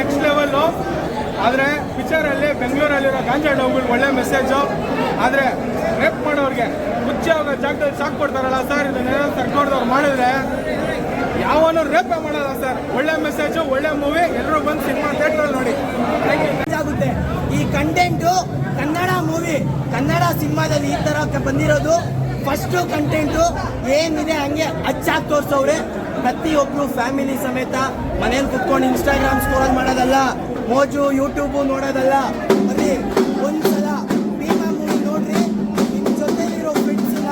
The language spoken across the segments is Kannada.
ನೆಕ್ಸ್ಟ್ ಲೆವೆಲ್ಲು ಆದರೆ ಪಿಕ್ಚರಲ್ಲಿ ಬೆಂಗಳೂರಲ್ಲಿರೋ ಗಾಂಜಾ ಡೋಗಳು ಒಳ್ಳೆ ಮೆಸೇಜು ಆದರೆ ರೇಪ್ ಮಾಡೋರಿಗೆ ಮುಚ್ಚೆ ಹೋಗೋ ಜಾಗದಲ್ಲಿ ಸಾಕು ಕೊಡ್ತಾರಲ್ಲ ಸರ್ ಇದನ್ನೇನೋ ಸರ್ಕಾರದವ್ರು ಮಾಡಿದ್ರೆ ಯಾವನು ರೇಪೇ ಮಾಡಲ್ಲ ಸರ್ ಒಳ್ಳೆ ಮೆಸೇಜು ಒಳ್ಳೆ ಮೂವಿ ಎಲ್ಲರೂ ಬಂದು ಸಿನಿಮಾ ಥಿಯೇಟ್ರಲ್ಲಿ ನೋಡಿ. ಆಗುತ್ತೆ. ಈ ಕಂಟೆಂಟು ಕನ್ನಡ ಮೂವಿ ಕನ್ನಡ ಸಿನಿಮಾದಲ್ಲಿ ಈ ಥರ ಬಂದಿರೋದು. ಫಸ್ಟ್ ಕಂಟೆಂಟು ಏನಿದೆ ಹಂಗೆ ಅಚ್ಚಾಗಿ ತೋರಿಸೋರೆ ಪ್ರತಿಯೊಬ್ಬರು ಫ್ಯಾಮಿಲಿ ಸಮೇತ ಮನೇಲಿ ಕುತ್ಕೊಂಡು ಇನ್ಸ್ಟಾಗ್ರಾಮ್ ಸ್ಕ್ರೋಲ್ ಮಾಡೋದಲ್ಲ ಮೋಜು ಯೂಟ್ಯೂಬು ನೋಡೋದಲ್ಲ. ಬರೀ ಒಂದ್ಸಲ ಭೀಮಾ ಮೂವಿ ನೋಡ್ರಿ ನಿಮ್ಮ ಜೊತೆಲಿರೋ ಫ್ರೆಂಡ್ಸ್ನ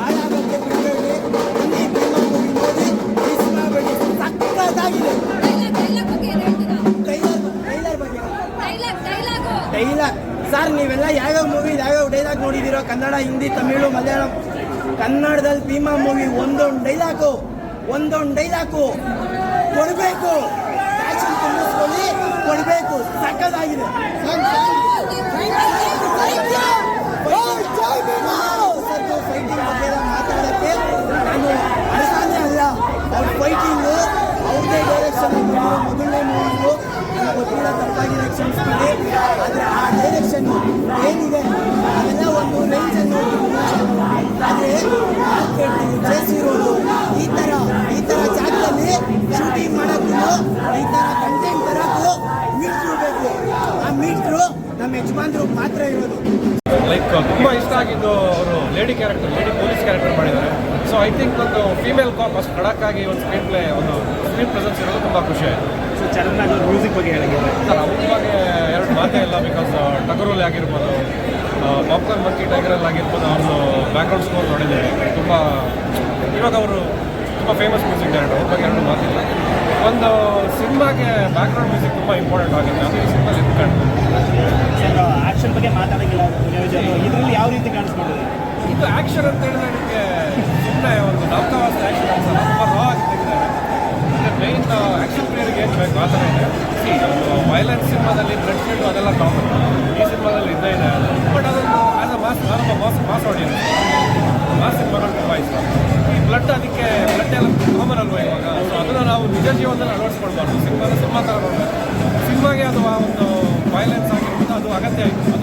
ಹಾಳಾಗೋಕ್ಕೆ ಬಿಡಬೇಡಿ ಬನ್ನಿ ಭೀಮಾ ಮೂವಿ ನೋಡಿ ಮಿಸ್ ಮಾಡಬೇಡಿ ಸಕ್ಕತ್ತಾಗಿದೆ. ಡೈಲಾಗ್ ಬಗ್ಗೆ ಡೈಲಾಗು ಡೈಲಾಗ್ ಸರ್, ನೀವೆಲ್ಲ ಯಾವ್ಯಾವ ಮೂವಿ ಯಾವ್ಯಾವ ಡೈಲಾಗ್ ನೋಡಿದಿರೋ, ಕನ್ನಡ, ಹಿಂದಿ, ತಮಿಳು, ಮಲಯಾಳಂ, ಕನ್ನಡದಲ್ಲಿ ಭೀಮಾ ಮೂವಿ ಒಂದೊಂದು ಡೈಲಾಗು ಒಂದೊಂದು ಡೈಲಾಗು ಕೊಡಬೇಕು. ಕೊಡಬೇಕು ಸಕ್ಕದಾಗಿದೆ ಫೈಟಿಂಗ್ ಬಗ್ಗೆ ಮಾತಾಡೋಕ್ಕೆ ನಾನು ಅವ್ರ ಡೈರೆಕ್ಷನ್ ಮೊದಲನೇ ಮೂವಿಗೂ ಗೊತ್ತಿಲ್ಲ ತಪ್ಪಾಗಿ ಕ್ಷಮಿಸ್ಬಿಡಿ ಆದರೆ ಆ ನಮ್ಮ ಮಾತ್ರ ಇರೋದು. ಲೈಕ್ ತುಂಬ ಇಷ್ಟ ಆಗಿದ್ದು ಅವರು lady character lady police character ಮಾಡಿದ್ದಾರೆ. ಸೊ ಐ ಥಿಂಕ್ ಒಂದು ಫೀಮೇಲ್ ಕಾಪ್ ಅಷ್ಟು ಖಡಕ್ ಆಗಿ ಒಂದು ಸ್ಕ್ರೀನ್ ಪ್ಲೇ ಒಂದು ಸ್ಕ್ರೀನ್ ಪ್ರೆಸೆನ್ಸ್ ಇರೋದು ತುಂಬ ಖುಷಿ ಆಯಿತು. ಸೊ ಚರಣ್ ಮ್ಯೂಸಿಕ್ ಬಗ್ಗೆ ಹೇಳಿದ್ದಾರೆ. ಸರ್ ಅವ್ರ ಬಗ್ಗೆ ಎರಡು ಮಾತೇ ಇಲ್ಲ ಬಿಕಾಸ್ ಟಗರಲ್ಲಿ ಆಗಿರ್ಬೋದು ಪಾಪ್ಕಾರ್ನ್ ಮಂಕಿ ಟೈಗರಲ್ಲಿ ಆಗಿರ್ಬೋದು ಅವ್ರದ್ದು ಬ್ಯಾಕ್ಗ್ರೌಂಡ್ ಸ್ಕೋರ್ ನೋಡಿದ್ದೇವೆ ತುಂಬ ಇವಾಗ ಅವರು ತುಂಬ ಫೇಮಸ್ ಮ್ಯೂಸಿಕ್ ಡೈರೆಕ್ಟರ್ ಅವ್ರ ಬಗ್ಗೆ ಎರಡು ಮಾತಿಲ್ಲ ಒಂದು ಸಿನಿಮಾಗೆ ಬ್ಯಾಕ್ಗ್ರೌಂಡ್ ಮ್ಯೂಸಿಕ್ ತುಂಬ ಇಂಪಾರ್ಟೆಂಟ್ ಆಗುತ್ತೆ. ಅದು ಈ ಸಿನಿಮಾಲಿ ಇಟ್ಕೊಂಡು ಇದು ಆಕ್ಷನ್ ಅಂತ ಹೇಳಿದ್ರೆ ನಿಮಗೆ ಸುಮ್ಮನೆ ಒಂದು ನೌಕಾವಾಸ ಆಕ್ಷನ್ ಅಂತ ತುಂಬ ರಾ ಆಗಿ ತೆಗೆದಿದ್ದಾರೆ ಅಂದರೆ ಮೈನ್ ಆಕ್ಷನ್ ಪ್ಲೇಯರ್ಗೆ ಏನು ಬೇಕು ಆ ಥರ ಇದೆ. ಒಂದು ಸಿನಿಮಾದಲ್ಲಿ ಬ್ಲಡ್ ಶೀಟ್ ಅದೆಲ್ಲ ಕಾಮನ್ ಈ ಸಿನಿಮಾದಲ್ಲಿ ಇದ್ದೇ ಇದೆ. ಬಟ್ ಅದನ್ನು ಆ್ಯಸ್ ಅ ಮಾಸ್ ನಾನು ಮಾಸ್ ಮಾಸ್ ಆಡಿಯನ್ಸ್ ಮಾಸ್ ಸಿನಿಮಾಗಳು ತುಂಬ ಇಷ್ಟ ಈ ಬ್ಲಡ್ ಅದಕ್ಕೆ ಬ್ಲಡ್ ಎಲ್ಲ ಕಾಮನ್ ಅಲ್ವಾ ಇವಾಗ? ಸೊ ಅದನ್ನು ನಾವು ನಿಜ ಜೀವನದಲ್ಲಿ ಅಳವಡಿಸ್ಕೊಳ್ಬಾರ್ದು. ಸಿನಿಮಾದ, ಸಿನಿಮಾ ಥರ ನೋಡಬೇಕು. ಸಿನಿಮಾಗೆ ಅದು ಆ ಒಂದು ವೈಲೆನ್ಸ್ ಆಗಿರ್ಬೋದು ಅದು ಅಗತ್ಯ ಆಯಿತು.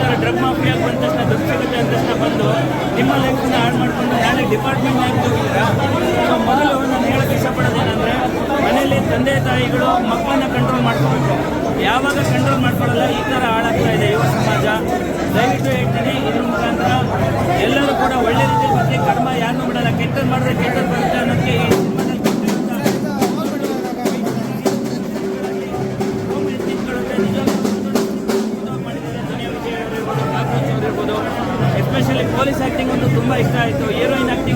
ಥರ ಡ್ರಗ್ ಮಾಫಿಯಾಗಿ ಬಂದ ತಕ್ಷಣ ದುಡ್ಡು ಸಿಗುತ್ತೆ ತಕ್ಷಣ ಬಂದು ನಿಮ್ಮ ಲೈಫನ್ನ ಹಾಳು ಮಾಡ್ಕೊಂಡು ನಾಳೆ ಡಿಪಾರ್ಟ್ಮೆಂಟ್ ಆಗಿ ಹೋಗಿದ್ದೀರಾ ಮೊದಲು ನಾನು ಹೇಳಕ್ಕೆ ಇಷ್ಟಪಡೋದೇನೆಂದರೆ ಮನೆಯಲ್ಲಿ ತಂದೆ ತಾಯಿಗಳು ಮಕ್ಕಳನ್ನ ಕಂಟ್ರೋಲ್ ಮಾಡ್ಕೋಬೇಕು. ಯಾವಾಗ ಕಂಟ್ರೋಲ್ ಮಾಡ್ಕೊಳ್ಳಲ್ಲ ಈ ಥರ ಹಾಳಾಗ್ತಾ ಇದೆ ಯುವ ಸಮಾಜ. ದಯವಿಟ್ಟು ಹೇಳ್ತೀನಿ, ಇದ್ರ ಮುಖಾಂತರ ಎಲ್ಲರೂ ಕೂಡ ಒಳ್ಳೆ ರೀತಿಯಲ್ಲಿ ಬಗ್ಗೆ ಕರ್ಮ ಯಾರನ್ನೂ ಬಿಡಲ್ಲ. ಕೆಟ್ಟದ್ದು ಮಾಡಿದ್ರೆ ಕೆಟ್ಟದ್ದು ಬರುತ್ತೆ. ಪೊಲೀಸ್ ಆ್ಯಕ್ಟಿಂಗ್ ಒಂದು ತುಂಬ ಇಷ್ಟ ಆಯಿತು. ಹೀರೋಯಿನ್ ಆ್ಯಕ್ಟಿಂಗಿಂದ